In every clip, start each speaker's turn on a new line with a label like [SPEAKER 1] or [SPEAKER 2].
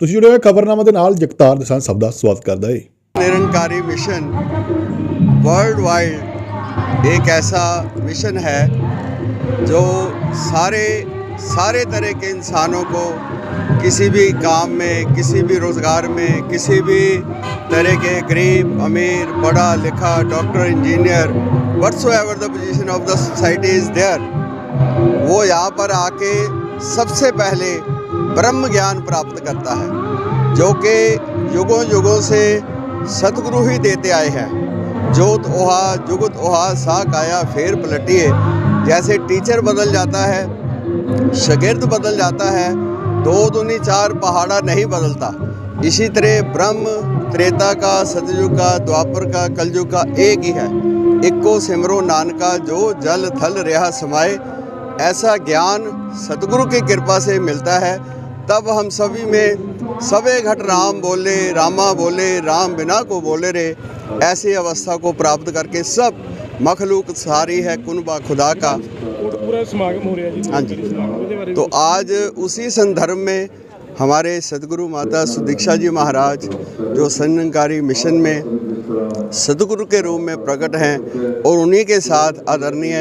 [SPEAKER 1] ਤੁਸੀਂ ਜੁੜੇ ਹੋਏ ਖਬਰਨਾਮਾ ਦੇ ਨਾਲ ਜਗਤਾਰ ਦਸਾਂ ਸਭ ਦਾ ਸਵਾਗਤ ਕਰਦਾ ਹੈ
[SPEAKER 2] निरंकारी मिशन वर्ल्ड वाइड एक ऐसा मिशन है जो सारे सारे तरह के इंसानों को किसी भी काम में किसी भी रोज़गार में किसी भी तरह के गरीब अमीर पढ़ा लिखा doctor engineer whatsoever the position of the society is there वो यहाँ पर आके सबसे पहले ब्रह्म ज्ञान प्राप्त करता है, जो कि युगों युगों से सतगुरु ही देते आए हैं। जोत ओहा, जुगत ओहा, सा, काया, फेर पलटिए जैसे टीचर बदल जाता है, शगिर्द बदल जाता है, दो दूनी चार पहाड़ा नहीं बदलता। इसी तरह ब्रह्म, त्रेता का, सतयुग का, द्वापर का, कलयुग का एक ही है। इक्को सिमरो नानका, जो जल, थल, रहा समाए ऐसा ज्ञान सतगुरु की कृपा से मिलता है तब हम सभी में सबे घट राम बोले रामा बोले राम बिना को बोले रे ऐसी अवस्था को प्राप्त करके सब मखलूक सारी है कुनबा खुदा का। हाँ जी। तो आज उसी संदर्भ में हमारे सदगुरु माता सुदीक्षा जी महाराज जो सन्नकारी मिशन में सदगुरु के रूप में प्रकट हैं और उन्हीं के साथ आदरणीय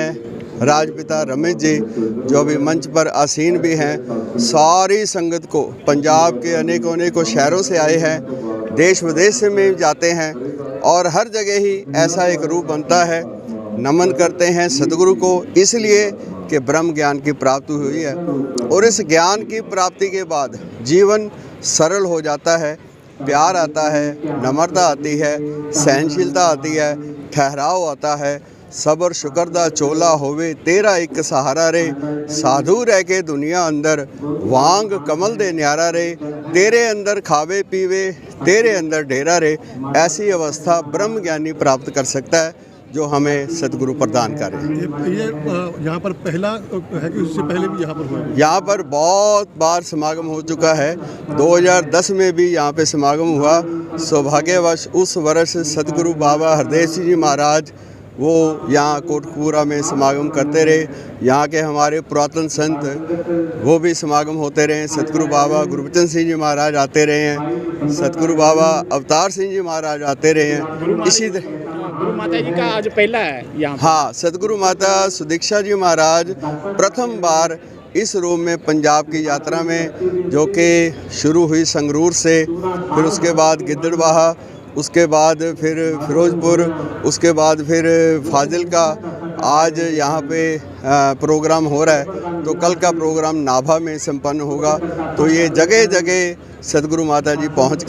[SPEAKER 2] राजपिता रमेश जी, जो अभी मंच पर आसीन भी हैं, सारी संगत को, पंजाब के अनेकों अनेकों शहरों से आए हैं देश विदेश से में जाते हैं, और हर जगह ही ऐसा एक रूप बनता है। नमन करते हैं सदगुरु को, इसलिए कि ब्रह्म ज्ञान की प्राप्ति हुई है, और इस ज्ञान की प्राप्ति के बाद जीवन सरल हो जाता है, प्यार आता है, नम्रता आती है, सहनशीलता आती है, ठहराव आता है ਸਬਰ ਸ਼ੁਕਰ ਦਾ ਚੋਲਾ ਹੋਵੇ ਤੇਰਾ ਇੱਕ ਸਹਾਰਾ ਰੇ ਸਾਧੂ ਰਹਿ ਕੇ ਦੁਨੀਆ ਅੰਦਰ ਵਾਂਗ ਕਮਲ ਦੇ ਨਿਆਰਾ ਰੇ ਤੇਰੇ ਅੰਦਰ ਖਾਵੇ ਪੀਵੇ तेरे अंदर डेरा रे ऐसी अवस्था ब्रह्म ज्ञानी प्राप्त कर सकता है जो हमें सदगुरु प्रदान करे
[SPEAKER 3] ये ये अ, यहाँ पर पहला अ, है कि उससे पहले भी यहाँ पर हुआ है
[SPEAKER 2] यहाँ पर बहुत बार समागम हो चुका है 2010 में भी यहाँ पे समागम हुआ सौभाग्यवश उस वर्ष सदगुरु बाबा हरदेव सिंह जी महाराज वो यहाँ कोटकपूरा में समागम करते रहे। यहाँ के हमारे पुरातन संत वो भी समागम होते रहे। सतगुरु बाबा गुरबचन सिंह जी महाराज आते रहे हैं। सतगुरु बाबा अवतार सिंह जी महाराज आते रहे हैं। इसी तरह
[SPEAKER 4] गुरु माता जी का आज पहला है यहाँ
[SPEAKER 2] हाँ सतगुरु माता सुदीक्षा जी महाराज प्रथम बार इस रूप में पंजाब की यात्रा में जो कि शुरू हुई संगरूर से फिर उसके बाद गिद्दड़बाहा उसके बाद फिर फिरोज़पुर, उसके बाद फिर फाजिल का आज यहाँ पे प्रोग्राम हो रहा है तो कल का प्रोग्राम नाभा में संपन्न होगा। तो ये जगह जगह सदगुरु माता जी पहुँच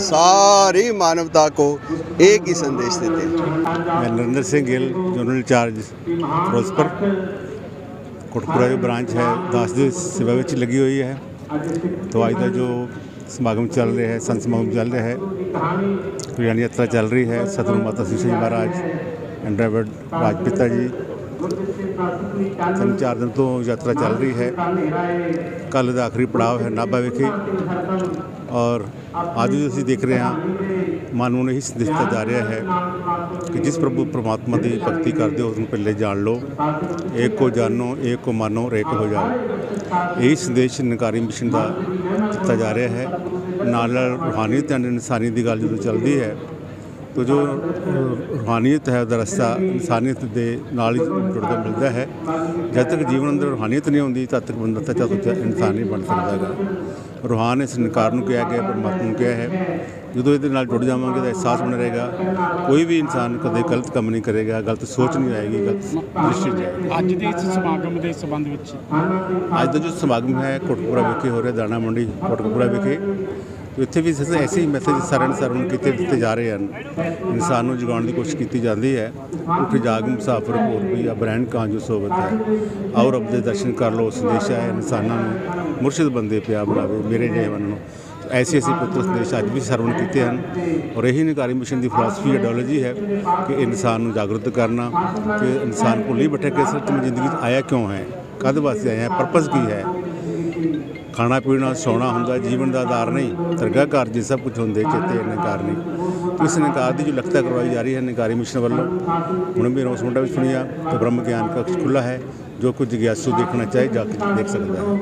[SPEAKER 2] सारी मानवता को एक ही संदेश देते हैं।
[SPEAKER 5] मैं नरेंद्र सिंह गिल जनरल इंचार्ज फिरोजपुर। कोटपुरा जो ब्रांच है, दस दिन सेवा लगी हुई है। तो आज का जो ਸਮਾਗਮ ਚੱਲ ਰਿਹਾ ਹੈ ਸੰਤ ਸਮਾਗਮ ਚੱਲ ਰਿਹਾ ਹੈ ਕੁਰਿਆਨੀ ਯਾਤਰਾ ਚੱਲ ਰਹੀ ਹੈ ਸਤਿਗੁਰੂ ਮਾਤਾ ਸਿੰਘ ਜੀ ਮਹਾਰਾਜ ਐਂਡ ਡਰਾਈਵਰ ਰਾਜਪਿਤਾ ਜੀ ਤਿੰਨ ਚਾਰ ਦਿਨ ਤੋਂ ਯਾਤਰਾ ਚੱਲ ਰਹੀ ਹੈ ਕੱਲ੍ਹ ਦਾ ਆਖਰੀ ਪੜਾਅ ਹੈ ਨਾਭਾ ਵਿਖੇ ਔਰ ਅੱਜ ਜੋ ਅਸੀਂ ਦੇਖ ਰਹੇ ਹਾਂ ਮਨ ਨੂੰ ਇਹੀ ਸੰਦੇਸ਼ ਦਿੱਤਾ ਜਾ ਰਿਹਾ ਹੈ ਕਿ ਜਿਸ ਪ੍ਰਭੂ ਪ੍ਰਮਾਤਮਾ ਦੀ ਭਗਤੀ ਕਰਦੇ ਹੋ ਉਸ ਨੂੰ ਪਹਿਲੇ ਜਾਣ ਲਓ ਏਕ ਕੋ ਜਾਣੋ ਏਕ ਕੋ ਮਾਨੋ ਔਰ ਏਕ ਹੋ ਜਾਓ ਇਹੀ ਸੰਦੇਸ਼ ਨਿਕਾਰੀ ਮਿਸ਼ਨ ਦਾ ਦਿੱਤਾ ਜਾ ਰਿਹਾ ਹੈ। ਨਾਲ ਨਾਲ ਰੂਹਾਨੀਅਤ ਐਂਡ ਇਨਸਾਨੀਅਤ ਦੀ ਗੱਲ ਜਦੋਂ ਚੱਲਦੀ ਹੈ, ਤੋ ਜੋ ਰੂਹਾਨੀਅਤ ਹੈ, ਉਹਦਾ ਰਸਤਾ ਇਨਸਾਨੀਅਤ ਦੇ ਨਾਲ ਹੀ ਜੁੜਦਾ ਮਿਲਦਾ ਹੈ। ਜਦ ਤੱਕ ਜੀਵਨ ਅੰਦਰ ਰੂਹਾਨੀਅਤ ਨਹੀਂ ਹੁੰਦੀ ਤਦ ਤੱਕ ਬੰਦਾ ਸੱਚਾ ਸੁੱਚਾ ਇਨਸਾਨ ਨਹੀਂ ਬਣ ਸਕਦਾ ਹੈਗਾ। ਰੂਹਾਨ ਇਸ ਨਿਕਾਰ ਨੂੰ ਕਿਹਾ ਗਿਆ ਪਰਮਾਤਮਾ ਨੂੰ ਕਿਹਾ ਹੈ। ਜਦੋਂ ਇਹਦੇ ਨਾਲ ਜੁੜ ਜਾਵਾਂਗੇ ਤਾਂ ਅਹਿਸਾਸ ਬਣ ਰਹੇਗਾ ਕੋਈ ਵੀ ਇਨਸਾਨ ਕਦੇ ਗਲਤ ਕੰਮ ਨਹੀਂ ਕਰੇਗਾ ਗਲਤ ਸੋਚ ਨਹੀਂ ਆਏਗੀ ਗਲਤ ਦ੍ਰਿਸ਼ਟੀ ਆਏਗੀ
[SPEAKER 4] ਅੱਜ ਦੇ ਇਸ ਸਮਾਗਮ ਦੇ ਸੰਬੰਧ ਵਿੱਚ?
[SPEAKER 5] ਅੱਜ ਦਾ ਜੋ ਸਮਾਗਮ ਹੈ ਕੋਟਕਪੂਰਾ ਵਿਖੇ ਹੋ ਰਿਹਾ ਦਾਣਾ ਮੰਡੀ ਕੋਟਕਪੂਰਾ ਵਿਖੇ। ਇੱਥੇ ਵੀ ਸਿੱਧੇ ਐਸੇ ਹੀ ਮੈਸੇਜ ਸਾਰਿਆਂ ਨੂੰ ਸਰਵਣ ਕੀਤੇ ਦਿੱਤੇ ਜਾ ਰਹੇ ਹਨ। ਇਨਸਾਨ ਨੂੰ ਜਗਾਉਣ ਦੀ ਕੋਸ਼ਿਸ਼ ਕੀਤੀ ਜਾਂਦੀ ਹੈ। ਉੱਠ ਜਾਗ ਮੁਸਾਫਰ ਹੋਰ ਵੀ ਆ ਬ੍ਰੈਂਡ ਕਾਂ ਜੋ ਸੋਬਤ ਹੈ। ਔਰ ਰੱਬ ਦੇ ਦਰਸ਼ਨ ਕਰ ਲੋ ਸੰਦੇਸ਼ ਹੈ ਇਨਸਾਨਾਂ ਨੂੰ। ਮੁਰਸ਼ਿਦ ਬੰਦੇ ਪਿਆ ਬਣਾਵੇ ਮੇਰੇ ਜਹਵਨ ਨੂੰ। ਐਸੇ ਐਸੇ ਪੁੱਤਰ ਸੰਦੇਸ਼ ਅੱਜ ਵੀ ਸਰਵਣ ਕੀਤੇ ਹਨ। ਔਰ ਇਹੀ ਨਿਕਾਰੀ ਮਿਸ਼ਨ ਦੀ ਫਲਸਫੀ ਆਈਡੀਓਲੋਜੀ ਹੈ ਕਿ ਇਨਸਾਨ ਨੂੰ ਜਾਗਰੂਕ ਕਰਨਾ, ਕਿ ਇਨਸਾਨ ਭੁੱਲੀ ਬੈਠੇ ਕਿਸ ਤਰ੍ਹਾਂ ਵਿੱਚ ਜ਼ਿੰਦਗੀ 'ਚ ਆਇਆ ਕਿਉਂ ਹੈ, ਕਦ ਵਾਸਤੇ ਆਇਆ ਹੈ ਪਰਪਸ ਕੀ ਹੈ। ਖਾਣਾ ਪੀਣਾ ਸੋਣਾ ਹੁੰਦਾ, ਜੀਵਨ ਦਾ ਆਧਾਰ ਨਹੀਂ, ਦਰਗਾਹ ਘਰ ਜੇ ਸਭ ਕੁਝ ਹੁੰਦੇ, ਚੇਤੇ ਇਨਕਾਰ ਨਹੀਂ। ਇਸ ਇਨਕਾਰ ਦੀ ਜੋ ਲਖਤਾ ਕਰਵਾਈ ਜਾ ਰਹੀ ਹੈ ਨਿਕਾਰੀ ਮਿਸ਼ਨ ਵੱਲੋਂ, ਹੁਣ ਵੀ ਰੋਸਮੁੰਡਾ ਵੀ ਸੁਣਿਆ ਕਿ ਬ੍ਰਹਮ ਗਿਆਨ ਕਕਸ਼ ਖੁੱਲਾ ਹੈ, ਜੋ ਕੁਝ ਗਿਆਸੂ ਦੇਖਣਾ ਚਾਹੇ ਜਾ ਕੇ ਦੇਖ ਸਕਦਾ ਹੈ।